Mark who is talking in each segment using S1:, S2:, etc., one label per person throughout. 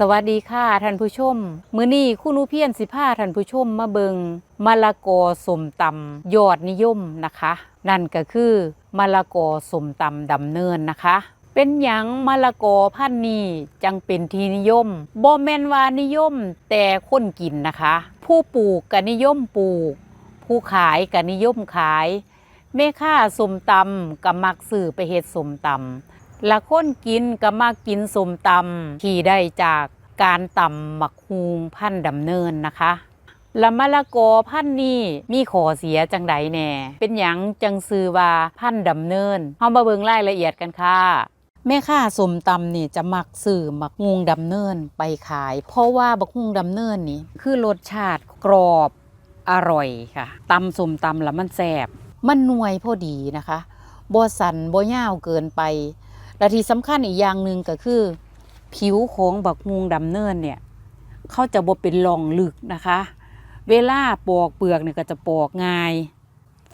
S1: สวัสดีค่ะท่านผู้ชม มื้อนี้คุณอุเพียนสิพาท่านผู้ชมมาเบิงมะละกอสมตำยอดนิยมนะคะ นั่นก็คือมะละกอสมตำดำเนินนะคะ เป็นหยังมะละกอพันนี้จังเป็นที่นิยมบ่แม่นว่านิยมแต่คนกินนะคะ ผู้ปลูกก็นิยมปลูก ผู้ขายก็นิยมขายแม่ค้าสมตำก็มักซื้อไปเฮ็ดสมตำ ละคนกินก็มากินสมตำที่ได้จากการตำหมักฮูงพันดำเนินนะคะละมะละกอพันนี้มีขอเสียจังใดแน่ เป็นหยังจังซื้อว่าพันดำเนินเฮามาเบิ่งรายละเอียดกันค่ะแม่ค้าสมตำนี่จะมักซื้อหมักฮวงดำเนินไปขาย เพราะว่าบักฮวงดำเนินนี่คือรสชาติกรอบอร่อยค่ะตำสมตำแล้วมันแซ่บมันนวยพอดีนะคะบ่สันบ่ยาวเกินไป และที่สำคัญอีกอย่างหนึ่งก็คือ ผิวของบักฮวงดำเนินเนี่ยเขาจะบ่เป็นรองลึกนะคะ เวลาปอกเปลือกเนี่ยก็จะปอกง่าย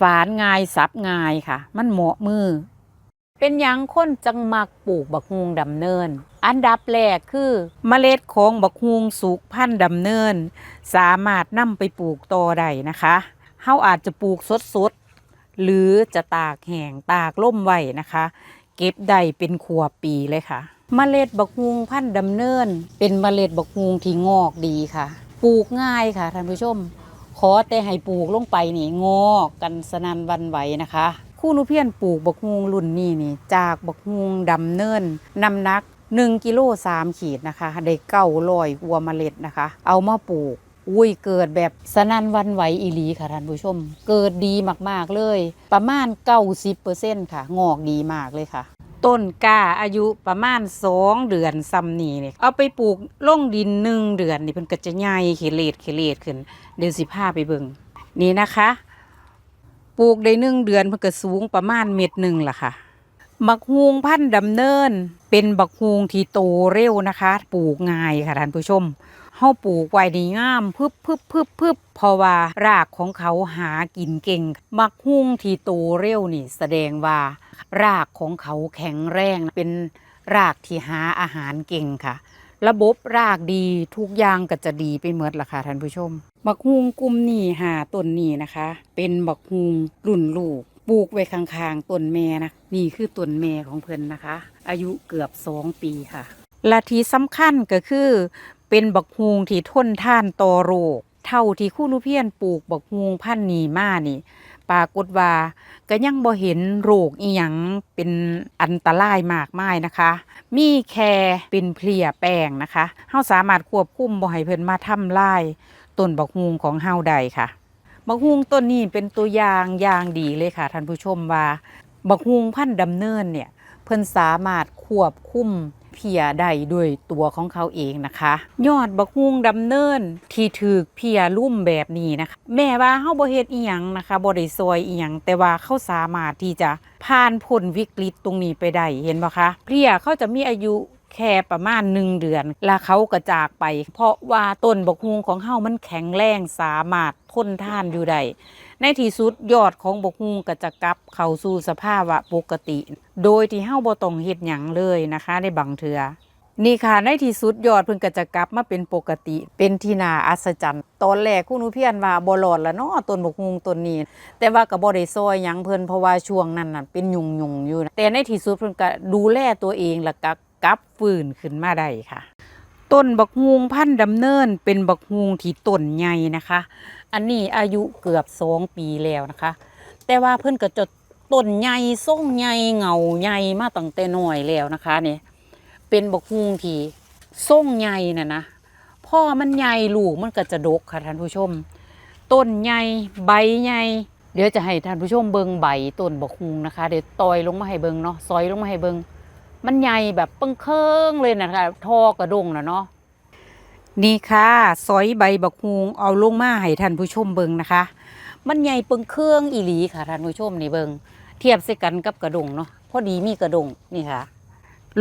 S1: ฝานง่ายสับง่ายค่ะ มันเหมาะมือ เป็นยังคนจังมักปลูกบักฮวงดำเนิน อันดับแรกคือเมล็ดของบักฮวงสุกพันธุ์ดำเนิน สามารถนำไปปลูกต่อได้นะคะเฮาอาจจะปลูกสดๆหรือจะตากแห้งตากล่มไว้นะคะ เก็บได้เป็นขวบปีเลยค่ะเมล็ดบักฮวงพันธุ์ดำเนิน เป็นเมล็ดบักฮวงที่งอกดีค่ะ ปลูกง่ายค่ะท่านผู้ชม ขอแต่ให้ปลูกลงไปนี่งอกกันสนันวันไหวนะคะ คู่นุเพียนปลูกบักฮวงรุ่นนี้นี่ จากบักฮวงดำเนินน้ำหนัก 1กิโล3ขีดนะคะ ได้เก้าลอยวัวเมล็ดนะคะ เอามาปลูก อุ้ยเกิดแบบสนั่นวันไหวอีหลีค่ะท่านผู้ชม เกิดดีมากๆเลย ประมาณ 90%ค่ะ งอกดีมากเลยค่ะ ต้นกล้าอายุประมาณ 2 เดือนซ้ำนี่เนี่ยเอาไปปลูกล่งดินหนึ่งเดือนนี่เพิ่นก็จะใหญ่เขเลดเขเลดขึ้น เดี๋ยวสิพาไปเบิ่งนี่นะคะปลูกได้หนึ่งเดือนเพิ่นก็สูงประมาณเม็ดหนึ่งล่ะค่ะบักฮวงพันธุ์ดำเนิน เป็นบักฮวงที่โตเร็วนะคะ ปลูกง่ายค่ะท่านผู้ชม เฮาปลูกไว้ดีงามพึบพึบพึบพึบเพราะว่ารากของเขาหากินเก่งบักฮวงที่โตเร็วนี่แสดงว่า รากของเขาแข็งแรงเป็นรากที่หาอาหารเก่งค่ะ ระบบรากดีทุกอย่างก็จะดีไปหมดล่ะค่ะท่านผู้ชมบักฮุงกลุ่มนี้หาต้นนี้นะคะ เป็นบักฮุงรุ่นลูกปลูกไว้ข้างๆต้นแม่นะนี่คือต้นแม่ของเพิ่นนะคะ อายุเกือบสองปีค่ะและที่สำคัญก็คือ เป็นบักฮุงที่ทนท่านต่อโรคเท่าที่คู่นุเพียนปลูกบักฮุงพันนีมานี่ปรากฏว่าก็ยังบ่เห็นโรคอีหยังเป็นอันตรายมากมายนะคะ มีแค่เป็นเพลียแป้งนะคะเฮาสามารถควบคุมบ่ให้เพิ่นมาทำลายต้นบักฮุงของเฮาได้ค่ะ บักฮุงต้นนี้เป็นตัวอย่างอย่างดีเลยค่ะท่านผู้ชมว่า บักฮุงพันธุ์ดำเนินเนี่ยเพิ่นสามารถควบคุม เพียได้ด้วยตัวของเขาเองนะคะ ยอดบักฮุงดำเนิน ที่ถือเพียลุ่มแบบนี้นะคะ แม่ว่าเฮาบ่เฮ็ดอีหยังนะคะบ่ได้ซอยอีหยังแต่ว่าเขาสามารถที่จะผ่านพ้นวิกฤตตรงนี้ไปได้เห็นบ่คะเพียเขาจะมีอายุ แค่ประมาณหนึ่งเดือน แล้วเขาก็จากไป เพราะว่าต้นบกฮุงของเฮามันแข็งแรงสามารถทนทานอยู่ได้ในที่สุดยอดของบกฮุงก็จะกลับเข้าสู่สภาวะปกติ โดยที่เฮาบ่ต้องเฮ็ดหยังเลยนะคะในบางเทือนี่ค่ะในที่สุดยอดเพิ่นก็จะกลับมาเป็นปกติ เป็นที่น่าอัศจรรย์ ตอนแรกคุณอุเพียนว่าบ่รอดละเนาะต้นบกฮุงต้นนี้ แต่ว่าก็บ่ได้ซอยหยังเพิ่นเพราะว่าช่วงนั้นน่ะเป็นยุ่งๆอยู่ แต่ในที่สุดเพิ่นก็ดูแลตัวเองแล้วก็ก ลับฟื้นขึ้นมาได้ค่ะ ต้นบักฮวงพันธุ์ดำเนินเป็นบักฮวงที่ต้นใหญ่นะคะ อันนี้อายุเกือบสองปีแล้วนะคะ แต่ว่าเพิ่อนก็จะต้นใหญ่ส่งใหญ่เงาใหญ่มาตั้งแต่หน้อยแล้วนะคะเนี่ยเป็นบักฮวงที่ส่งใหญ่น่ะนะพ่อมันใหญ่ลูกมันก็จะดกค่ะท่านผู้ชม ต้นใหญ่ใบใหญ่เดี๋ยวจะให้ท่านผู้ชมเบิงใบต้นบักฮวงนะคะ เดี๋ยวตอยลงมาให้เบิงเนาะซอยลงมาให้เบิง มันใหญ่แบบเปิงเคิงเลยนะคะทอกระดงนะเนาะนี่ค่ะซอยใบบักฮุงเอาลงมาให้ท่านผู้ชมเบิงนะคะ มันใหญ่เปิงเคิงอีหลีค่ะท่านผู้ชมนี่เบิงเทียบใส่กันกับกระดงเนาะพอดีมีกระดงนี่ค่ะ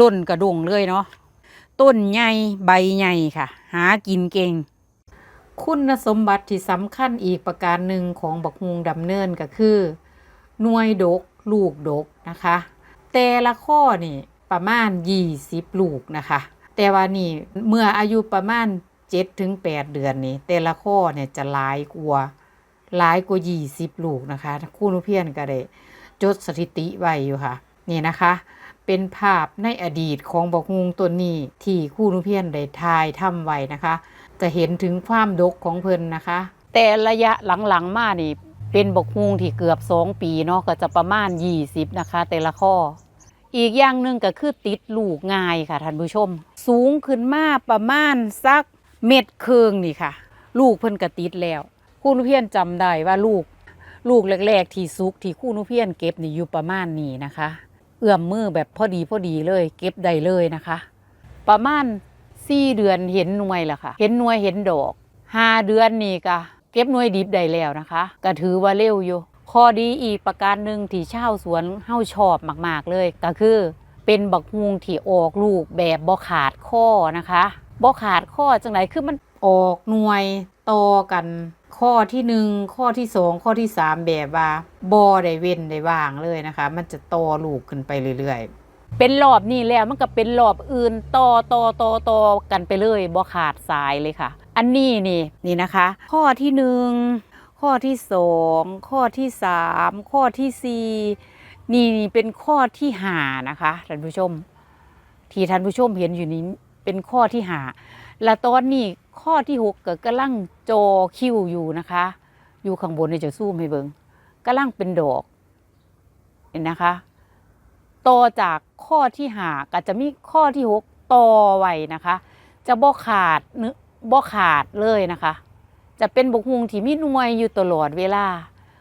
S1: ล่นกระดงเลยเนาะต้นใหญ่ใบใหญ่ค่ะ หากินเก่ง คุณสมบัติที่สำคัญอีกประการหนึ่งของบักฮุงดำเนินก็คือหน่วยดก ลูกดกนะคะ แต่ละข้อนี่ ประมาณ 20 ลูกนะคะ แต่ว่านี่เมื่ออายุประมาณ7ถึง8เดือนนี่แต่ละข้อเนี่ยจะหลายกว่าหลายกว่า 20 ลูกนะคะคู่นุเพียนก็ได้จดสถิติไว้อยู่ค่ะ นี่นะคะ เป็นภาพในอดีตของบกฮุงตัวนี้ที่คู่นุเพียนได้ทายทำไว้นะคะ จะเห็นถึงความดกของเพิ่นนะคะ แต่ระยะหลังๆมานี่เป็นบกฮุงที่เกือบ 2 ปีเนาะก็จะประมาณ 20 นะคะ แต่ละข้อ อีกอย่างหนึ่งก็คือติดลูกง่ายค่ะท่านผู้ชม สูงขึ้นมาประมาณสักเม็ดครึ่งนี่ค่ะ ลูกเพิ่นก็ติดแล้วคู่นุเพียนจำได้ว่าลูก ลูกแรกๆ ที่ซุกที่คู่นุเพียนเก็บนี่อยู่ประมาณนี้นะคะ เอื้อมมือแบบพอดีพอดีเลย เก็บได้เลยนะคะ ประมาณสี่เดือนเห็นหน่วยแล้วค่ะ เห็นหน่วยเห็นดอกห้าเดือนนี่ก็เก็บหน่วยดิบได้แล้วนะคะ ก็ถือว่าเร็วอยู่ ข้อดีอีกประการหนึ่งที่ชาวสวนเฮาชอบมาก ๆ เลย ก็คือเป็นบักฮวงที่ออกลูกแบบบ่ขาดข้อนะคะบ่ขาดข้อจังไหนคือมันออกหน่วยต่อกัน ข้อที่หนึ่งข้อที่สองข้อที่สามแบบว่าบ่ได้เว้นได้ว่างเลยนะคะ มันจะต่อลูกขึ้นไปเรื่อยๆ เป็นรอบนี้แล้วมันก็เป็นรอบอื่นต่อต่อต่อต่อกันไปเลยบ่ขาดสายเลยค่ะ อันนี้นี่นี่นะคะ ข้อที่หนึ่ง ข้อที่สองข้อที่สามข้อที่สี่นี่เป็นข้อที่หานะคะท่านผู้ชม ที่ท่านผู้ชมเห็นอยู่นี้เป็นข้อที่หาและตอนนี้ข้อที่หกก็กำลังโจอคิวอยู่นะคะ อยู่ข้างบนเนี่ยจะซูมให้เบิงกำลังเป็นดอกเห็นนะคะต่อจากข้อที่หาก็จะมีข้อที่หกต่อไว้นะคะ จะบ่ขาดเนื้อบ่ขาดเลยนะคะ จะเป็นบกฮุงที่มีหน่วยอยู่ตลอดเวลา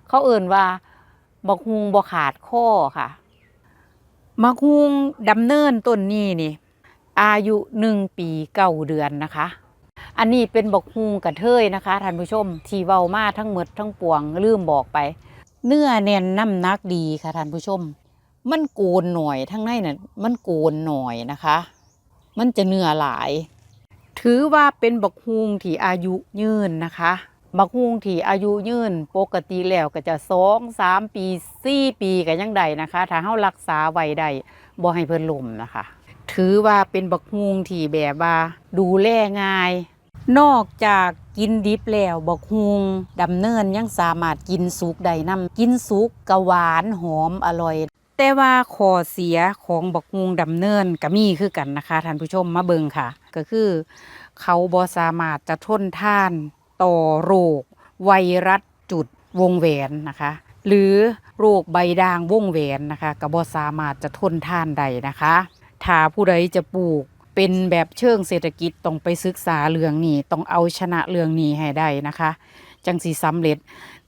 S1: เขาเอ่นว่าบกฮุงบ่ขาดข้อค่ะมักฮุงดำเนินต้นนี้นี่ อายุหนึ่งปีเก้าเดือนนะคะ อันนี้เป็นบกฮุงกระเทยนะคะท่านผู้ชมที่เว้ามาทั้งหมดทั้งปวงลืมบอกไป เนื้อแน่นน้ำนักดีค่ะท่านผู้ชม มันโกนหน่อยทั้งในน่ะมันโกนหน่อยนะคะ มันจะเนื้อหลาย ถือว่าเป็นบักฮุงที่อายุยืนนะคะ บักฮุงที่อายุยืนปกติแล้วก็จะสองสามปีสี่ปีก็ยังได้นะคะ ถ้าเฮารักษาไว้ได้บ่ให้เพิ่นล่มนะคะ ถือว่าเป็นบักฮุงที่แบบว่าดูแลง่าย นอกจากกินดิบแล้วบักฮุงดำเนินยังสามารถกินสุกได้นํกินสุกกะหวานหอมอร่อยแต่ว่าข้อเสียของบักฮุงดำเนินก็มีคือกันนะคะท่านผู้ชมมาเบิงค่ะ ก็คือ เขาบ่สามารถจะทนท่านต่อโรค ไวรัสจุดวงแหวนนะคะ หรือโรคใบด่างวงแหวนนะคะก็บ่สามารถจะทนท่านใดนะคะถ้าผู้ใดจะปลูกเป็นแบบเชิงเศรษฐกิจต้องไปศึกษาเรื่องนี้ต้องเอาชนะเรื่องนี้ให้ได้นะคะ จังสีสำเร็จ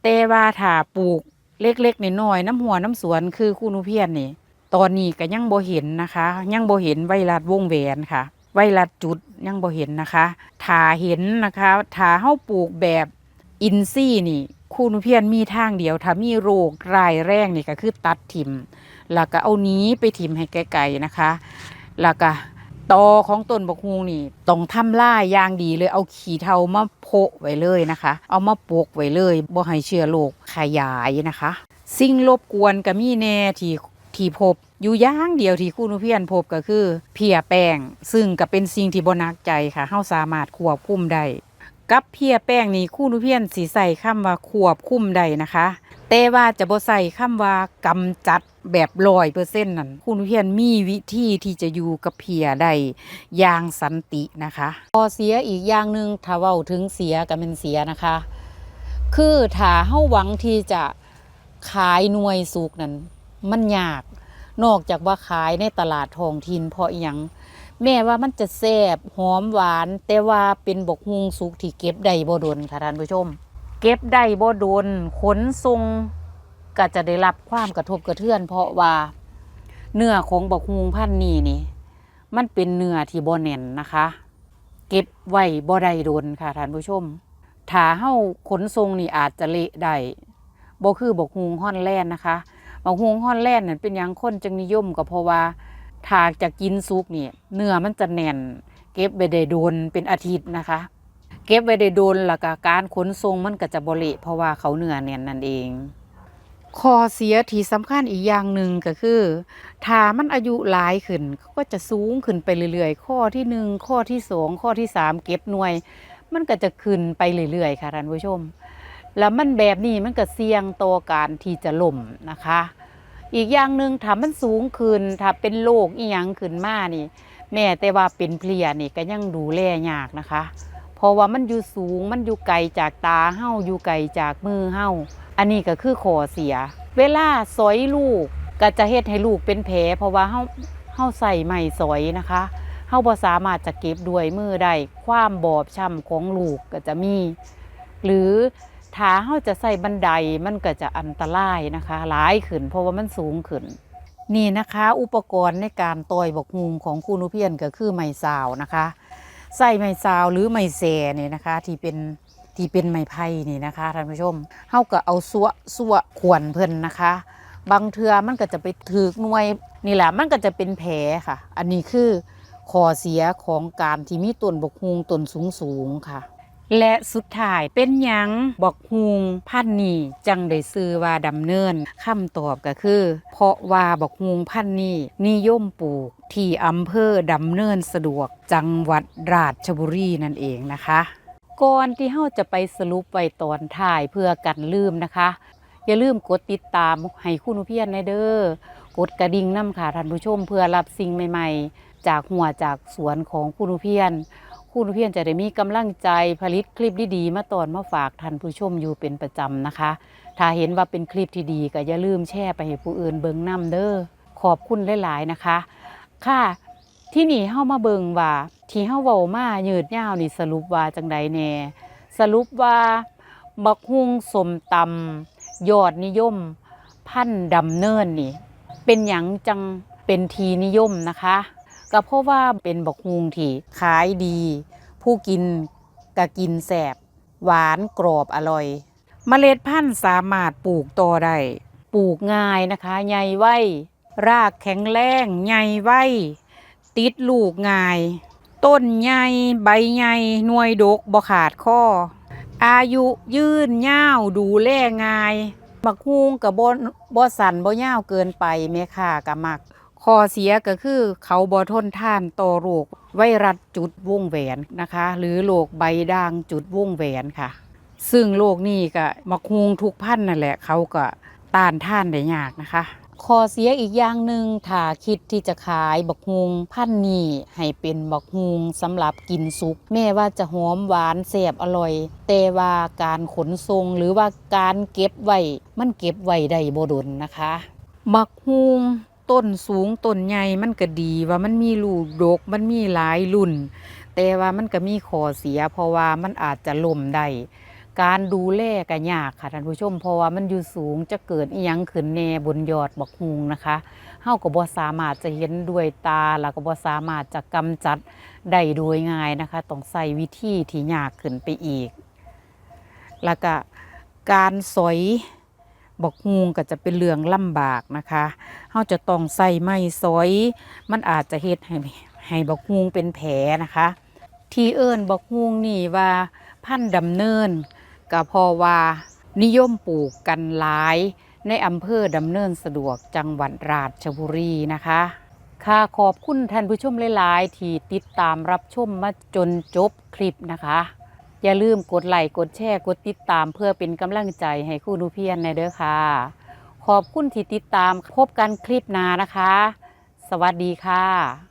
S1: แต่ว่าถ้าปลูกเล็กๆน้อยๆน้ำหัวน้ำสวนคือคูนูเพียนนี่ตอนนี้ก็ยังบ่เห็นนะคะ ยังบ่เห็นไวรัสวงแหวนค่ะ ไวรัสจุดยังบ่เห็นนะคะถ้าเห็นนะคะถ้าเฮาปลูกแบบอินซี่นี่คูนูเพียนมีทางเดียวถ้ามีโรครายแรงนี่ก็คือตัดทิมแล้วก็เอานี้ไปทิมให้ไกลๆนะคะ แล้วก็ตอของต้นบกฮูงนี่ต้องทำล่ายย่างดีเลยเอาขี้เทามาโพะไว้เลยนะคะ เอามาปกไว้เลยบ่ให้เชื้อโรคขยายนะคะ สิ่งรบกวนก็มีแน่ที่ ที่พบอยู่อย่างเดียวที่คุณนุเพียนพบก็คือ เพียแป้ง ซึ่งก็เป็นสิ่งที่บ่นักใจค่ะเฮาสามารถควบคุมได้กับเพียแป้งนี่คุณนุเพียนสิใส่คำว่าควบคุมได้นะคะแต่ว่าจะบ่ใส่คำว่ากำจัดแบบร้อยเปอร์เซ็นต์นั่นคุณเพียนมีวิธีที่จะอยู่กับเพียได้อย่างสันตินะคะพอเสียอีกอย่างหนึ่งถ้าเว้าถึงเสียก็เป็นเสียนะคะ คือถ้าเฮาหวังที่จะขายหน่วยสุกนั้นมันยาก นอกจากว่าขายในตลาดทองถิ่นเพราะอหยังแม่ว่ามันจะแซ่บหอมหวาน แต่ว่าเป็นบกฮุงสุกที่เก็บได้บ่ดนค่ะท่านผู้ชม เก็บได้บ่ดนขนส่งก็จะได้รับความกระทบกระเทือน เพราะว่าเนื้อของบกฮุงพันนี้นี่ มันเป็นเนื้อที่บ่แน่นนะคะ เก็บไว้บ่ได้ดนค่ะท่านผู้ชมถ้าเฮาขนส่งนี่อาจจะเละได้บ่คือบกฮุงฮอนแล่นนะคะ บกฮุงฮอนแลนด์นั่นเป็นหยังคนจึงนิยมก็เพราะว่าถ้าจะกินสุกนี่เนื้อมันจะแน่น เก็บไว้ได้โดนเป็นอาทิตย์นะคะ เก็บไว้ได้โดนแล้วก็การขนส่งมันก็จะบ่เละเพราะว่าเขาเนื้อแน่นนั่นเองข้อเสียที่สำคัญอีกอย่างหนึ่งก็คือถ้ามันอายุหลายขึ้นก็จะสูงขึ้นไปเรื่อยๆ ข้อที่หนึ่งข้อที่สองข้อที่สามเก็บหน่วย มันก็จะขึ้นไปเรื่อยๆ ค่ะท่านผู้ชม แล้วมันแบบนี้มันก็เสี่ยงต่อการที่จะล่มนะคะ อีกอย่างหนึ่งถ้ามันสูงขึ้นถ้าเป็นโรคอีหยังขึ้นมานี่ แม่แต่ว่าเป็นเพลียนี่ก็ยังดูแลยากนะคะ เพราะว่ามันอยู่สูงมันอยู่ไกลจากตาเฮาอยู่ไกลจากมือเฮาอันนี้ก็คือขอเสีย เวลาสอยลูกก็จะเฮ็ดให้ลูกเป็นแผลเพราะว่าเฮาเฮาใส่ไม้สอยนะคะเฮาบ่สามารถจะเก็บด้วยมือได้ความบอบช้ำของลูกก็จะมี หรือ ถ้าเฮาจะใส่บันไดมันก็จะอันตรายนะคะหลายขึ้น เพราะว่ามันสูงขึ้น นี่นะคะ อุปกรณ์ในการต่อยบกฮุงของครูนุเพียนก็คือไม้ซาวนะคะใส่ไม้ซาวหรือไม้แสนี่นะคะ ที่เป็นที่เป็นไม้ไผ่นี่นะคะท่านผู้ชมเฮาก็เอาสัวสัวขวนเพิ่นนะคะ บางเทือมันก็จะไปถือกหน่วยนี่แหละมันก็จะเป็นแผลค่ะ อันนี้คือข้อเสียของการที่มีต้นบกฮุงต้นสูงสูงๆค่ะ และสุดท้ายเป็นหยังบอกฮุงพันนี้จังได้ซื้อว่าดำเนินคำตอบก็คือ เพราะว่าบอกฮุงพันนี้นิยมปลูกที่อำเภอดำเนินสะดวกจังหวัดราชบุรีนั่นเองนะคะก่อนที่เฮาจะไปสรุปไว้ตอนท้ายเพื่อกันลืมนะคะ อย่าลืมกดติดตามให้คุณอุเพียนในเด้อกดกระดิ่งน้ำค่ะท่านผู้ชมเพื่อรับสิ่งใหม่ ๆ จากหัวจากสวนของคุณอุเพียน คุณอุเพียนจะได้มีกำลังใจผลิตคลิปดีๆมาตอนมาฝากท่านผู้ชมอยู่เป็นประจำนะคะ ถ้าเห็นว่าเป็นคลิปที่ดีก็อย่าลืมแชร์ไปให้ผู้อื่นเบิ่งนํเด้อขอบคุณหลายๆนะคะ ค่ะ ที่นี่เฮามาเบิ่งว่า ที่เฮาเว้ามายืดยาวนี่สรุปว่าจังใดแน่สรุปว่าบักฮุงสมตำยอดนิยม พันดำเนินนี่ เป็นหยังจังเป็นทีนิยมนะคะ ก็เพราะว่าเป็นบักฮุงที่ขายดี ผู้กินก็กินแสบหวานกรอบอร่อย เมล็ดพันธุ์สามารถปลูกต่อได้ปลูกง่ายนะคะใหญ่ไว้รากแข็งแรงใหญ่ไว้ติดลูกง่าย ต้นใหญ่ใบใหญ่หน่วยดกบ่ขาดข้อ อายุยืนยาวดูแลง่ายบักฮุงกับบ่บ่สันบ่ยาวเกินไปแม่ค่ะกะมัก ข้อเสียก็คือเขาบ่ทนท่านต่อโรคไวรัสจุดวงแหวนนะคะ หรือโรคใบด่างจุดวงแหวนค่ะ ซึ่งโรคนี้ก็มักฮุงทุกพันนั่นแหละ เขาก็ต้านท่านได้ยากนะคะข้อเสียอีกอย่างหนึ่งถ้าคิดที่จะขายบักฮุงพันนี้ให้เป็นบักฮุงสำหรับกินสุกแม้ว่าจะหอมหวานแซ่บอร่อย แต่ว่าการขนส่งหรือว่าการเก็บไว้มันเก็บไว้ได้บ่ดนนะคะ บักฮุง ต้นสูงต้นใหญ่มันก็ดีว่ามันมีลูกดก มันมีหลายรุ่น แต่ว่ามันก็มีข้อเสีย เพราะว่ามันอาจจะล่มได้การดูแลก็ยากค่ะท่านผู้ชมเพราะว่ามันอยู่สูงจะเกิดอีหยังขึ้นแน่บนยอดบักฮุงนะคะเฮาก็บ่สามารถจะเห็นด้วยตาแล้วก็บ่สามารถจะกำจัดได้โดยง่ายนะคะต้องใส่วิธีที่ยากขึ้นไปอีก แล้วก็การสอย บกฮุงก็จะเป็นเรื่องลำบากนะคะเฮาจะต้องใส่ไม้สอย มันอาจจะเฮ็ดให้ให้บกฮุงเป็นแผลนะคะ ที่เอิ้นบกฮุงนี่ว่าพันธุ์ดำเนินก็พราะว่านิยมปลูกกันหลายในอำเภอดำเนินสะดวกจังหวัดราชบุรีนะคะ ค่ะขอบคุณท่านผู้ชมหลาย ๆ ที่ติดตามรับชมมาจนจบคลิปนะคะ อย่าลืมกดไลค์กดแชร์กดติดตามเพื่อเป็นกำลังใจให้คู่นูเพียนในเด้อค่ะ ขอบคุณที่ติดตามพบกันคลิปหน้านะคะ สวัสดีค่ะ